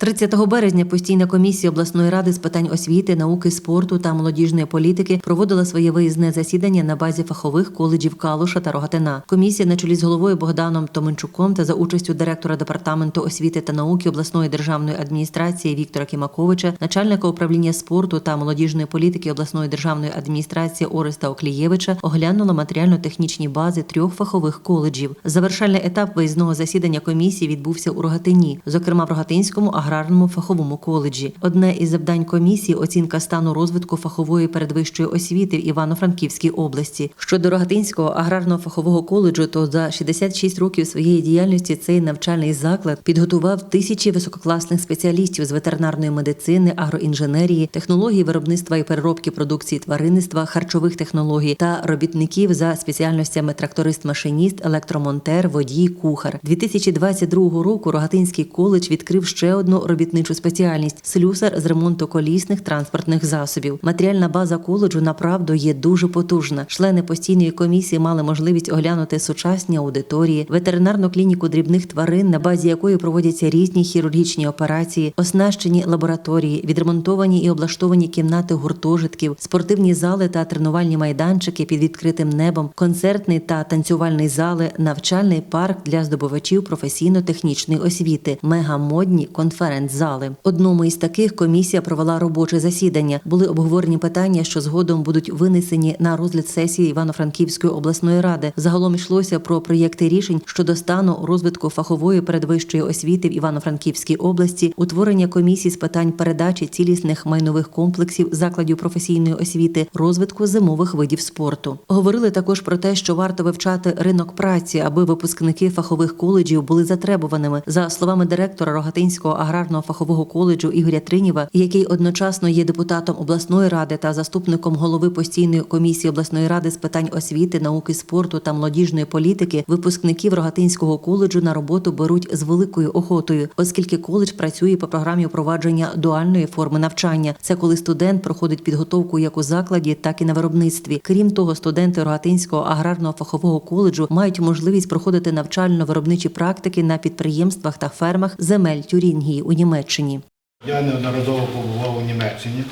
30 березня постійна комісія обласної ради з питань освіти, науки, спорту та молодіжної політики проводила своє виїзне засідання на базі фахових коледжів Калуша та Рогатина. Комісія на чолі з головою Богданом Томенчуком та за участю директора департаменту освіти та науки обласної державної адміністрації Віктора Кімаковича, начальника управління спорту та молодіжної політики обласної державної адміністрації Ореста Оклієвича оглянула матеріально-технічні бази трьох фахових коледжів. Завершальний етап виїзного засідання комісії відбувся у Рогатині, зокрема в Рогатинському аграрному фаховому коледжі. Одне із завдань комісії оцінка стану розвитку фахової передвищої освіти в Івано-Франківській області. Щодо Рогатинського аграрного фахового коледжу, то за 66 років своєї діяльності цей навчальний заклад підготував тисячі висококласних спеціалістів з ветеринарної медицини, агроінженерії, технології виробництва і переробки продукції тваринництва, харчових технологій та робітників за спеціальностями тракторист-машиніст, електромонтер, водій, кухар. 2022 року Рогатинський коледж відкрив ще одну робітничу спеціальність слюсар з ремонту колісних транспортних засобів. Матеріальна база коледжу направду є дуже потужна. Члени постійної комісії мали можливість оглянути сучасні аудиторії, ветеринарну клініку дрібних тварин, на базі якої проводяться різні хірургічні операції, оснащені лабораторії, відремонтовані і облаштовані кімнати гуртожитків, спортивні зали та тренувальні майданчики під відкритим небом, концертний та танцювальний зали, навчальний парк для здобувачів професійно-технічної освіти, мегамодні конференц-зали. Одному із таких комісія провела робоче засідання. Були обговорені питання, що згодом будуть винесені на розгляд сесії Івано-Франківської обласної ради. Загалом йшлося про проєкти рішень щодо стану розвитку фахової передвищої освіти в Івано-Франківській області, утворення комісії з питань передачі цілісних майнових комплексів закладів професійної освіти, розвитку зимових видів спорту. Говорили також про те, що варто вивчати ринок праці, аби випускники фахових коледжів були затребуваними. За словами директора Рогатинського аграрного фахового коледжу Ігоря Триніва, який одночасно є депутатом обласної ради та заступником голови постійної комісії обласної ради з питань освіти, науки, спорту та молодіжної політики, випускників Рогатинського коледжу на роботу беруть з великою охотою, оскільки коледж працює по програмі впровадження дуальної форми навчання. Це коли студент проходить підготовку як у закладі, так і на виробництві. Крім того, студенти Рогатинського аграрного фахового коледжу мають можливість проходити навчально-виробничі практики на підприємствах та фермах земель Тюрінгії у Німеччині. Я неодноразово побував у Німеччині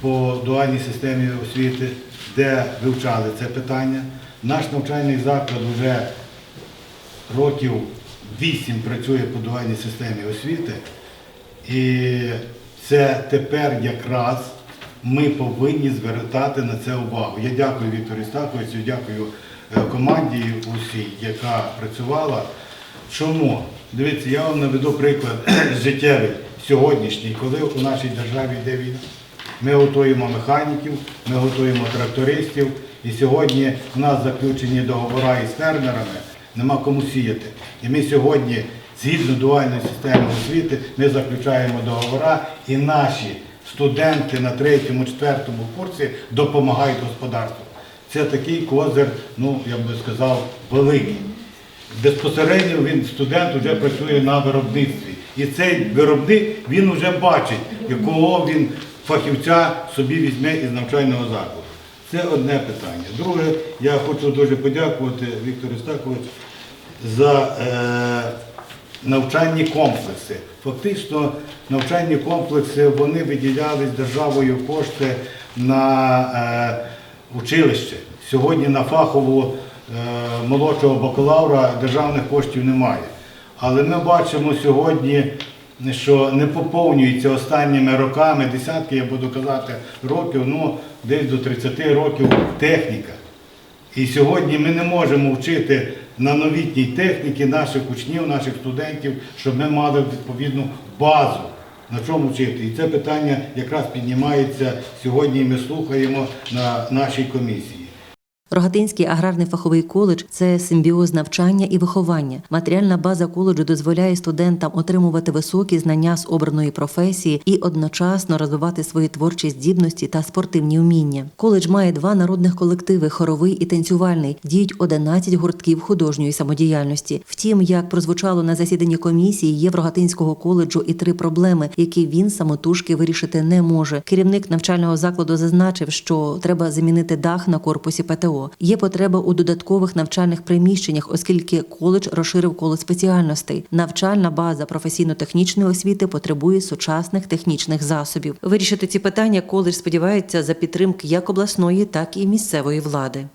по дуальній системі освіти, де вивчали це питання. Наш навчальний заклад вже років 8 працює по дуальній системі освіти. І це тепер якраз ми повинні звертати на це увагу. Я дякую Віктору Стаховичу, дякую е, команді усій, яка працювала. Чому? Дивіться, я вам наведу приклад життєвий сьогоднішній, коли у нашій державі йде війна. Ми готуємо механіків, ми готуємо трактористів, і сьогодні у нас заключені договори із фермерами, нема кому сіяти. І ми сьогодні, згідно дуальної системи освіти, ми заключаємо договори, і наші студенти на третьому, четвертому курсі допомагають господарству. Це такий козир, ну я би сказав, великий. Безпосередньо він студент вже працює на виробництві. І цей виробник він вже бачить, якого він фахівця собі візьме із навчального закладу. Це одне питання. Друге, я хочу дуже подякувати Віктору Стаковичу за е, навчальні комплекси. Фактично, навчальні комплекси вони виділялись державою кошти на е, училище. Сьогодні на фахову молодшого бакалавра державних коштів немає. Але ми бачимо сьогодні, що не поповнюється останніми роками, десятки, я буду казати, років, ну десь до 30 років техніка. І сьогодні ми не можемо вчити на новітній техніці наших учнів, наших студентів, щоб ми мали відповідну базу, на чому вчити. І це питання якраз піднімається сьогодні, і ми слухаємо на нашій комісії. Рогатинський аграрний фаховий коледж це симбіоз навчання і виховання. Матеріальна база коледжу дозволяє студентам отримувати високі знання з обраної професії і одночасно розвивати свої творчі здібності та спортивні вміння. Коледж має два народних колективи хоровий і танцювальний. Діють 11 гуртків художньої самодіяльності. Втім, як прозвучало на засіданні комісії, є в Рогатинського коледжу і три проблеми, які він самотужки вирішити не може. Керівник навчального закладу зазначив, що треба замінити дах на корпусі ПТО. ВПО. Є потреба у додаткових навчальних приміщеннях, оскільки коледж розширив коло спеціальностей. Навчальна база професійно-технічної освіти потребує сучасних технічних засобів. Вирішити ці питання коледж сподівається за підтримки як обласної, так і місцевої влади.